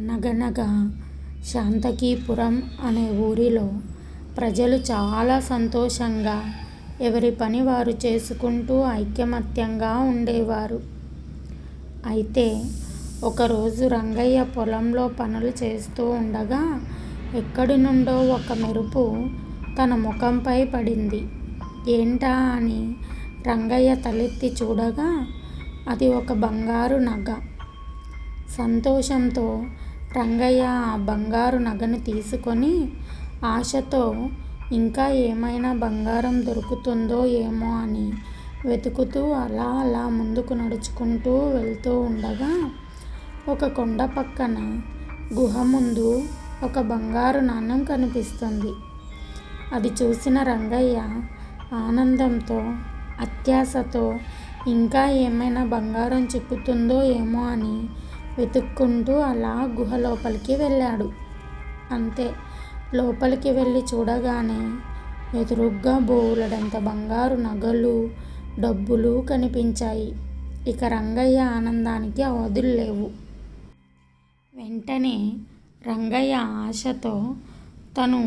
అనగనగా శాంతకీపురం అనే ఊరిలో ప్రజలు చాలా సంతోషంగా ఎవరి పని వారు చేసుకుంటూ ఐకమత్యంగా ఉండేవారు. అయితే ఒకరోజు రంగయ్య పొలంలో పనులు చేస్తూ ఉండగా ఎక్కడి నుండో ఒక మెరుపు తన ముఖంపై పడింది. ఏంటా అని రంగయ్య తలెత్తి చూడగా అది ఒక బంగారు నగ. సంతోషంతో రంగయ్య ఆ బంగారు నగను తీసుకొని ఆశతో ఇంకా ఏమైనా బంగారం దొరుకుతుందో ఏమో అని వెతుకుతూ అలా అలా ముందుకు నడుచుకుంటూ వెళ్తూ ఉండగా ఒక కొండ పక్కన గుహ ముందు ఒక బంగారు నాణ్యం కనిపిస్తుంది. అది చూసిన రంగయ్య ఆనందంతో అత్యాశతో ఇంకా ఏమైనా బంగారం చిక్కుతుందో ఏమో అని వెతుక్కుంటూ అలా గుహ లోపలికి వెళ్ళాడు. అంతే లోపలికి వెళ్ళి చూడగానే ఎదురుగ్గా బోలెడంత బంగారు నగలు, డబ్బులు కనిపించాయి. ఇక రంగయ్య ఆనందానికి అవధుల్లేవు. వెంటనే రంగయ్య ఆశతో తను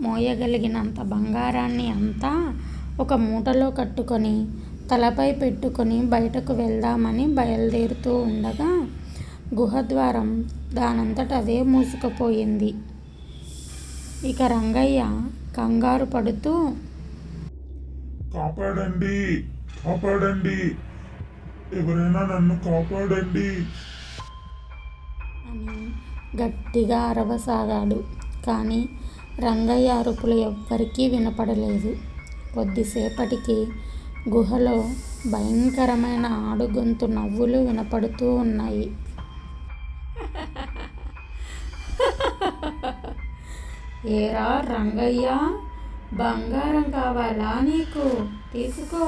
మోయగలిగినంత బంగారాన్ని అంతా ఒక మూటలో కట్టుకొని తలపై పెట్టుకొని బయటకు వెళ్దామని బయలుదేరుతూ ఉండగా గుహ ద్వారం దానంతట అదే మూసుకుపోయింది. ఇక రంగయ్య కంగారు పడుతూ కాపాడండి కాపాడండి ఎవరైనా నన్ను కాపాడండి అని గట్టిగా అరవసాగాడు. కానీ రంగయ్య అరుపులు ఎవ్వరికీ వినపడలేదు. కొద్దిసేపటికి గుహలో భయంకరమైన ఆడుగొంతు నవ్వులు వినపడుతూ ఉన్నాయి. ఏరా రంగయ్య బంగారం కావాలా నీకు? తీసుకో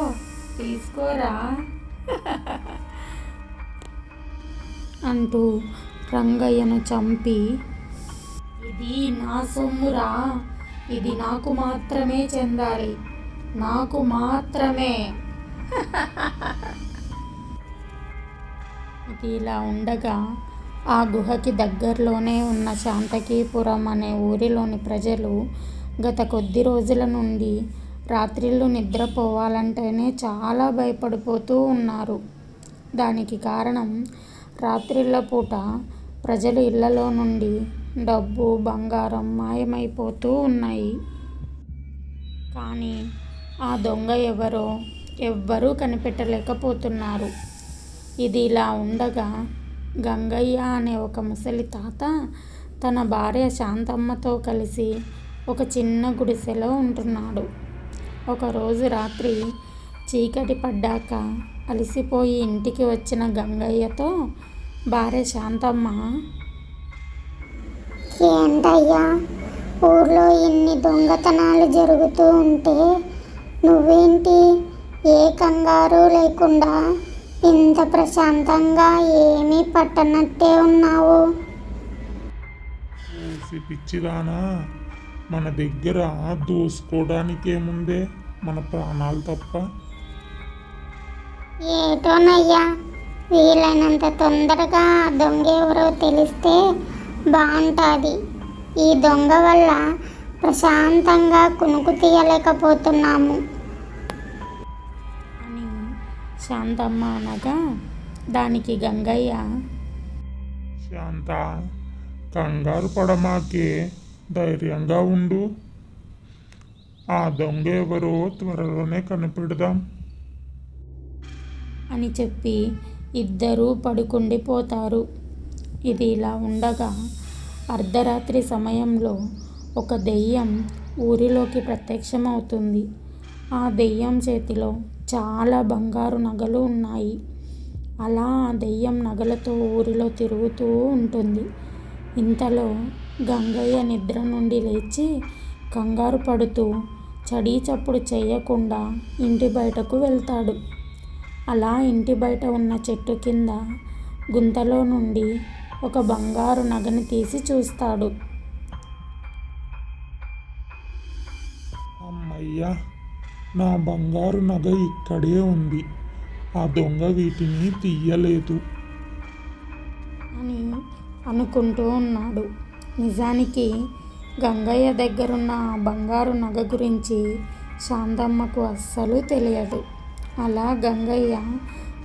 తీసుకోరా అంటూ రంగయ్యను చంపి ఇది నా సొమ్మురా! ఇది నాకు మాత్రమే చెందాలి. నాకు మాత్రమే ఇది ఇలా ఉండగా ఆ గుహకి దగ్గర్లోనే ఉన్న శాంతకీపురం అనే ఊరిలోని ప్రజలు గత కొద్ది రోజుల నుండి రాత్రిళ్ళు నిద్రపోవాలంటేనే చాలా భయపడిపోతూ ఉన్నారు. దానికి కారణం రాత్రిళ్ళ పూట ప్రజలు ఇళ్ళలో నుండి డబ్బు, బంగారం మాయమైపోతూ ఉన్నాయి. కానీ ఆ దొంగ ఎవరో ఎవ్వరూ కనిపెట్టలేకపోతున్నారు. ఇది ఇలా ఉండగా గంగయ్య అనే ఒక ముసలి తాత తన భార్య శాంతమ్మతో కలిసి ఒక చిన్న గుడిసెలో ఉంటున్నాడు. ఒకరోజు రాత్రి చీకటి పడ్డాక అలసిపోయి ఇంటికి వచ్చిన గంగయ్యతో భార్య శాంతమ్మ ఏంటయ్యా ఊర్లో ఇన్ని దొంగతనాలు జరుగుతూ ఉంటే నువ్వేంటి ఏ కంగారు లేకుండా ఇంత ప్రశాంతంగా ఏమీ పట్టనట్టే ఉన్నావు. ఓసి పిచ్చిదానా మన దగ్గర దోసుకోవడానికేముందే మన ప్రాణాలు తప్ప. ఏటోనయ్యా వీలైనంత తొందరగా దొంగ ఎవరో తెలిస్తే బాగుంటుంది ఈ దొంగ వల్ల ప్రశాంతంగా కునుకు తీయలేకపోతున్నాము. శాంతమ్మ అనగా దానికి గంగయ్య శాంత కంగారు పడమాకే ధైర్యంగా ఉండు ఆ దొంగ ఎవరో త్వరలోనే కనిపెడదాం అని చెప్పి ఇద్దరూ పడుకుండిపోతారు. ఇది ఇలా ఉండగా అర్ధరాత్రి సమయంలో ఒక దెయ్యం ఊరిలోకి ప్రత్యక్షమవుతుంది. ఆ దెయ్యం చేతిలో చాలా బంగారు నగలు ఉన్నాయి. అలా ఆ దెయ్యం నగలతో ఊరిలో తిరుగుతూ ఉంటుంది. ఇంతలో గంగయ్య నిద్ర నుండి లేచి కంగారు పడుతూ చడీచప్పుడు చేయకుండా ఇంటి బయటకు వెళ్తాడు. అలా ఇంటి బయట ఉన్న చెట్టు కింద గుంతలో నుండి ఒక బంగారు నగని తీసి చూస్తాడు. అమ్మయ్యా నా బంగారు నగ ఇక్కడే ఉంది. ఆ దొంగ వీటిని తీయలేదు. అని అనుకుంటూ ఉన్నాడు. నిజానికి గంగయ్య దగ్గరున్న ఆ బంగారు నగ గురించి శాంతమ్మకు అస్సలు తెలియదు. అలా గంగయ్య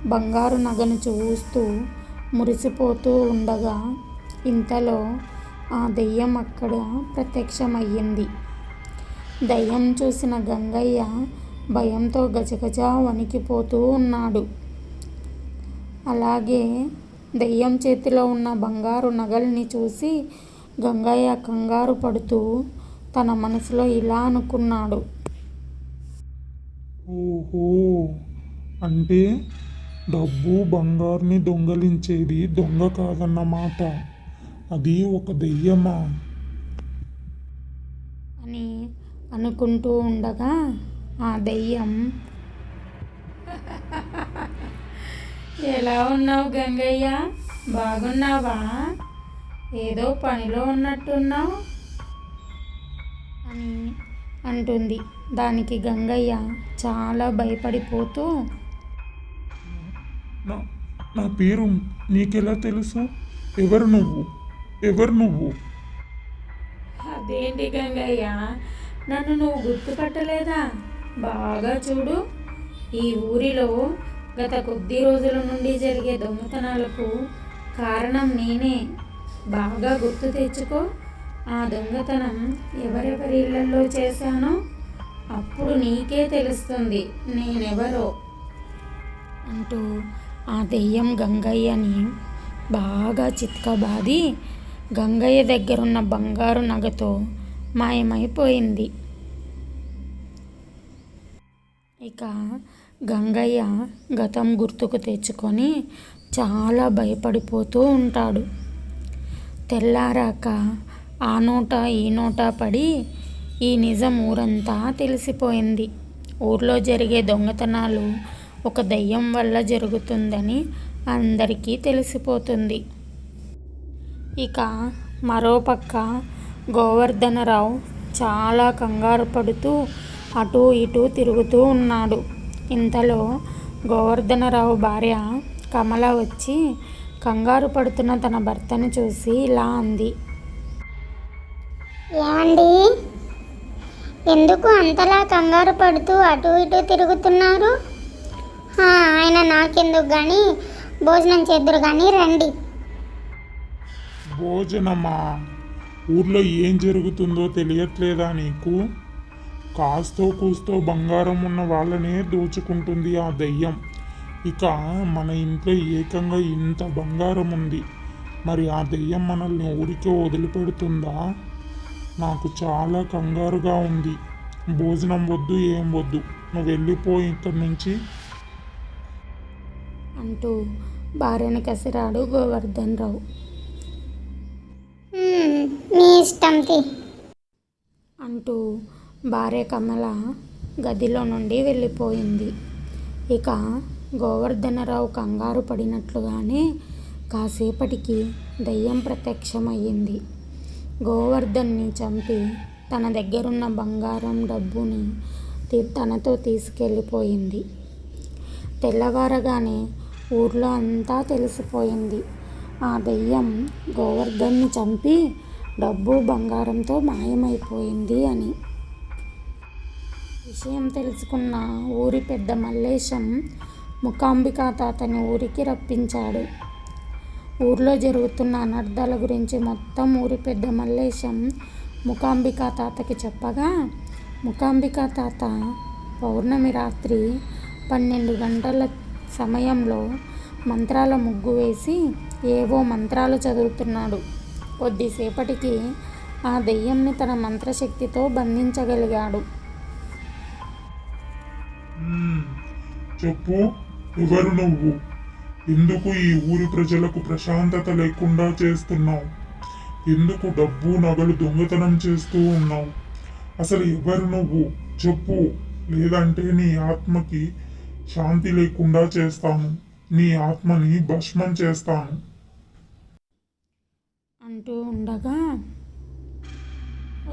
బంగారు నగను చూస్తూ మురిసిపోతూ ఉండగా ఇంతలో ఆ దెయ్యం అక్కడ ప్రత్యక్షమయ్యింది. దయ్యం చూసిన గంగయ్య భయంతో గజగజ వణికిపోతూ ఉన్నాడు. అలాగే దెయ్యం చేతిలో ఉన్న బంగారు నగల్ని చూసి గంగయ్య కంగారు పడుతూ తన మనసులో ఇలా అనుకున్నాడు. ఓహో! అంటే డబ్బు బంగారుని దొంగలించేది దొంగ కాదన్నమాట అది ఒక దెయ్యమా? అని అనుకుంటూ ఉండగా ఆ దెయ్యం. ఎలా ఉన్నావు గంగయ్య? బాగున్నావా? ఏదో పనిలో ఉన్నట్టున్నావు. అని అంటుంది. దానికి గంగయ్య చాలా భయపడిపోతూ నా నా పేరు నీకెలా తెలుసు? ఎవరు నువ్వు? ఎవరు నువ్వు? అదేంటి గంగయ్య? నన్ను నువ్వు గుర్తుపట్టలేదా? బాగా చూడు. ఈ ఊరిలో గత కొద్ది రోజుల నుండి జరిగే దొంగతనాలకు కారణం నేనే. బాగా గుర్తు తెచ్చుకో. ఆ దొంగతనం ఎవరెవరి ఇళ్ళలో చేశానో అప్పుడు నీకే తెలుస్తుంది నేనెవరో అంటూ ఆ దెయ్యం గంగయ్యని బాగా చిత్కబాది గంగయ్య దగ్గరున్న బంగారు నగతో మాయమైపోయింది. ఇక గంగయ్య గతం గుర్తుకు తెచ్చుకొని చాలా భయపడిపోతూ ఉంటాడు. తెల్లారాక ఆ నోట ఈ నోట పడి ఈ నిజం ఊరంతా తెలిసిపోయింది. ఊర్లో జరిగే దొంగతనాలు ఒక దయ్యం వల్ల జరుగుతుందని అందరికీ తెలిసిపోతుంది. ఇక మరోపక్క గోవర్ధనరావు చాలా కంగారు పడుతూ అటూ ఇటూ తిరుగుతూ ఉన్నాడు. ఇంతలో గోవర్ధనరావు భార్య కమల వచ్చి కంగారు పడుతున్న తన భర్తను చూసి ఇలా అంది. ఏమండి ఎందుకు అంతలా కంగారు పడుతూ అటు ఇటు తిరుగుతున్నారు? ఆయన నాకెందుకు కానీ భోజనం చేద్దరు కానీ రండి. భోజనమా? ఊర్లో ఏం జరుగుతుందో తెలియట్లేదా నీకు? కాస్తో కూస్తో బంగారం ఉన్న వాళ్ళనే దోచుకుంటుంది ఆ దయ్యం. ఇక మన ఇంట్లో ఏకంగా ఇంత బంగారం ఉంది. మరి ఆ దెయ్యం మనల్ని ఊరికే వదిలిపెడుతుందా? నాకు చాలా కంగారుగా ఉంది. భోజనం వద్దు ఏం వద్దు. నువ్వు వెళ్ళిపో ఇక్కడి నుంచి. అంటూ భార్యను కసిరాడు గోవర్ధన్ రావు. అంటూ భార్య కమల గదిలో నుండి వెళ్ళిపోయింది. ఇక గోవర్ధనరావు కంగారు పడినట్లుగానే కాసేపటికి దయ్యం ప్రత్యక్షమయ్యింది. గోవర్ధన్ని చంపి తన దగ్గరున్న బంగారం డబ్బుని తనతో తీసుకెళ్ళిపోయింది. తెల్లవారగానే ఊర్లో అంతా తెలిసిపోయింది. ఆ దెయ్యం గోవర్ధన్ని చంపి డబ్బు బంగారంతో మాయమైపోయింది అని. విషయం తెలుసుకున్న ఊరి పెద్ద మల్లేశం ముకాంబిక తాతని ఊరికి రప్పించాడు. ఊర్లో జరుగుతున్న అనర్థాల గురించి మొత్తం ఊరి పెద్ద మల్లేశం ముకాంబిక తాతకి చెప్పగా ముకాంబిక తాత పౌర్ణమి రాత్రి పన్నెండు గంటల సమయంలో మంత్రాల ముగ్గు వేసి ఏవో మంత్రాలు చదువుతున్నాడు. కొద్దిసేపటికి ఆ దెయ్యంని తన మంత్రశక్తితో బంధించగలిగాడు. చెప్పు ఎవరు నువ్వు? ఎందుకు ఈ ఊరి ప్రజలకు ప్రశాంతత లేకుండా చేస్తున్నావు? ఎందుకు డబ్బు నగలు దొంగతనం చేస్తూ ఉన్నావు? అసలు ఎవరు నువ్వు? చెప్పు. లేదంటే నీ ఆత్మకి శాంతి లేకుండా చేస్తాను. నీ ఆత్మని భస్మం చేస్తాను. అంటూ ఉండగా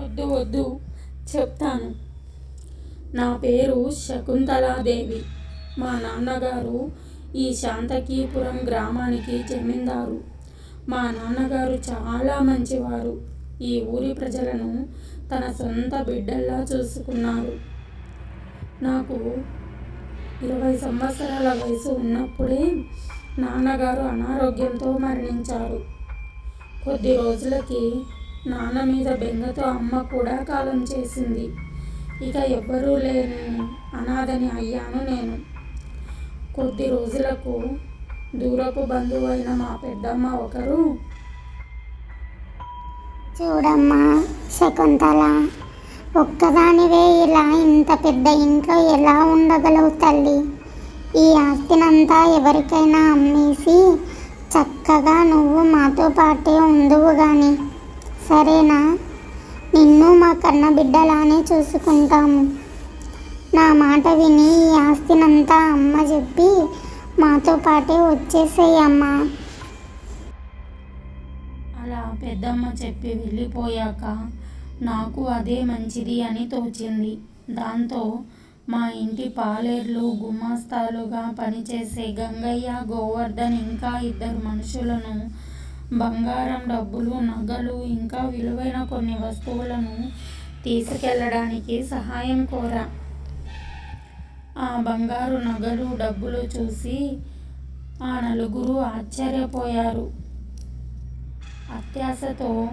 వద్దు వద్దు చెప్తాను. నా పేరు శకుంతలాదేవి. మా నాన్నగారు ఈ శాంతకీపురం గ్రామానికి జమీందారు మా నాన్నగారు చాలా మంచివారు. ఈ ఊరి ప్రజలను తన సొంత బిడ్డల్లా చూసుకున్నారు. నాకు ఇరవై సంవత్సరాల వయసు ఉన్నప్పుడే నాన్నగారు అనారోగ్యంతో మరణించారు. కొద్ది రోజులకి నాన్న మీద బెంగతో అమ్మ కూడా కాలం చేసింది. ఇక ఎవ్వరూ లేని అనాథని అయ్యాను నేను. కొద్ది రోజులకు దూరపు బంధువు అయిన మా పెద్దమ్మ ఒకరు చూడమ్మా శకుంతల ఒక్కదానివే ఇలా ఇంత పెద్ద ఇంట్లో ఎలా ఉండగలవు తల్లి? ఈ ఆస్తినంతా ఎవరికైనా అమ్మేసి చక్కగా నువ్వు మాతో పాటే ఉందువు కానీ సరేనా? నిన్ను మా కన్న బిడ్డలానే చూసుకుంటాము. నా మాట విని ఈ ఆస్తినంతా అమ్మ చెప్పి మాతో పాటే వచ్చేసేయమ్మా. అలా పెద్దమ్మ చెప్పి వెళ్ళిపోయాక నాకు అదే మంచిది అని తోచింది. దాంతో మా ఇంటి పాలేర్లు గుమాస్తాలుగా పనిచేసే గంగయ్య గోవర్ధన్ ఇంకా ఇద్దరు మనుషులను బంగారం డబ్బులు నగలు ఇంకా విలువైన కొన్ని వస్తువులను తీసుకెళ్ళడానికి సహాయం కోరా. ఆ బంగారు నగలు డబ్బులు చూసి ఆ నలుగురు ఆశ్చర్యపోయారు. అత్యాశతో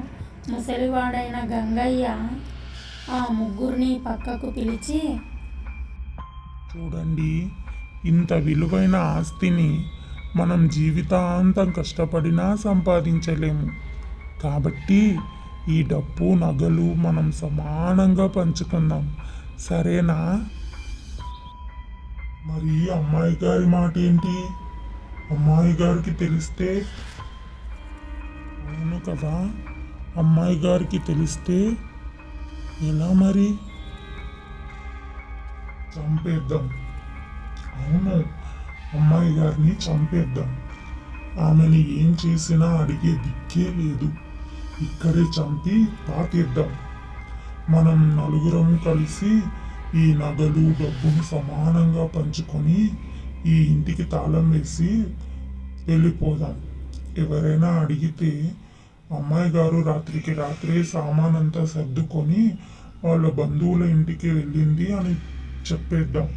ముసలివాడైన గంగయ్య ఆ ముగ్గురిని పక్కకు పిలిచి చూడండి ఇంత విలువైన ఆస్తిని మనం జీవితాంతం కష్టపడినా సంపాదించలేము. కాబట్టి ఈ డబ్బు నగలు మనం సమానంగా పంచుకుందాం. సరేనా? మరి అమ్మాయి గారి మాట ఏంటి? అమ్మాయి గారికి తెలిస్తే? అవును కదా? అమ్మాయి గారికి తెలిస్తే? ఎలా మరి? చంపేద్దాం. అవును అమ్మాయి గారిని చంపేద్దాం. ఆమెని ఏం చేసినా అడిగే దిక్కే లేదు. ఇక్కడే చంపి పాతేద్దాం మనం నలుగురం కలిసి ఈ నగలు డబ్బును సమానంగా పంచుకొని ఈ ఇంటికి తాళం వేసి వెళ్ళిపోదాం. ఎవరైనా అడిగితే అమ్మాయి గారు రాత్రికి రాత్రే సామానంతా సర్దుకొని వాళ్ళ బంధువుల ఇంటికి వెళ్ళింది అని చెప్పేద్దాం.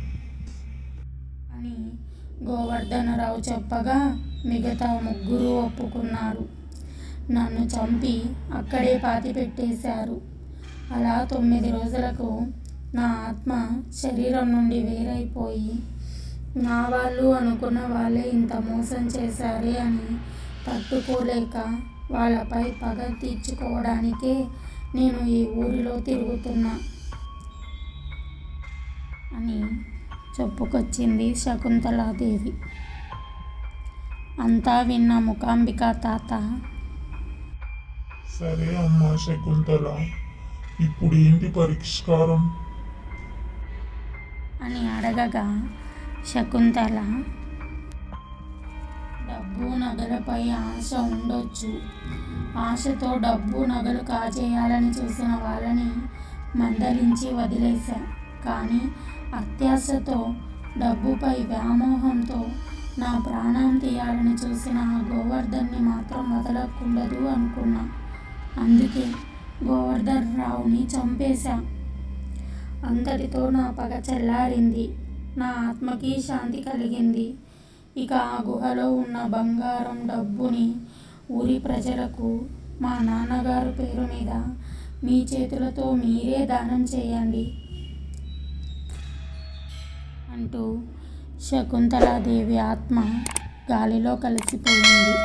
అని గోవర్ధనరావు చెప్పగా మిగతా ముగ్గురు ఒప్పుకున్నారు. నన్ను చంపి అక్కడే పాతి పెట్టేశారు అలా తొమ్మిది రోజులకు నా ఆత్మ శరీరం నుండి వేరైపోయి నా వాళ్ళు అనుకున్న వాళ్ళే ఇంత మోసం చేశారే అని తట్టుకోలేక వాళ్ళపై పగ తీర్చుకోవడానికే నేను ఈ ఊరిలో తిరుగుతున్నా అని చెప్పుకొచ్చింది శకుంతలాదేవి. అంతా విన్న ముఖాంబిక తాత. సరే అమ్మా శకుంతల ఇప్పుడు ఏంటి పరిష్కారం? అని అడగగా శకుంతల. డబ్బు నగలపై ఆశ ఉండొచ్చు. ఆశతో డబ్బు నగలు కాజేయాలని చూసిన వాళ్ళని మందరించి వదిలేశా. కానీ అత్యాశతో డబ్బుపై వ్యామోహంతో నా ప్రాణం తీయాలని చూసిన ఆ గోవర్ధన్ని మాత్రం వదలకుండదు అనుకున్నా. అందుకే గోవర్ధన్ రావుని చంపేశా. అంతటితో నా పగ చల్లారింది. నా ఆత్మకి శాంతి కలిగింది. ఇక ఆ గుహలో ఉన్న బంగారం డబ్బుని ఊరి ప్రజలకు మా నాన్నగారు పేరు మీద మీ చేతులతో మీరే దానం చేయండి. అంటూ శకుంతలాదేవి ఆత్మ గాలిలో కలిసిపోయింది.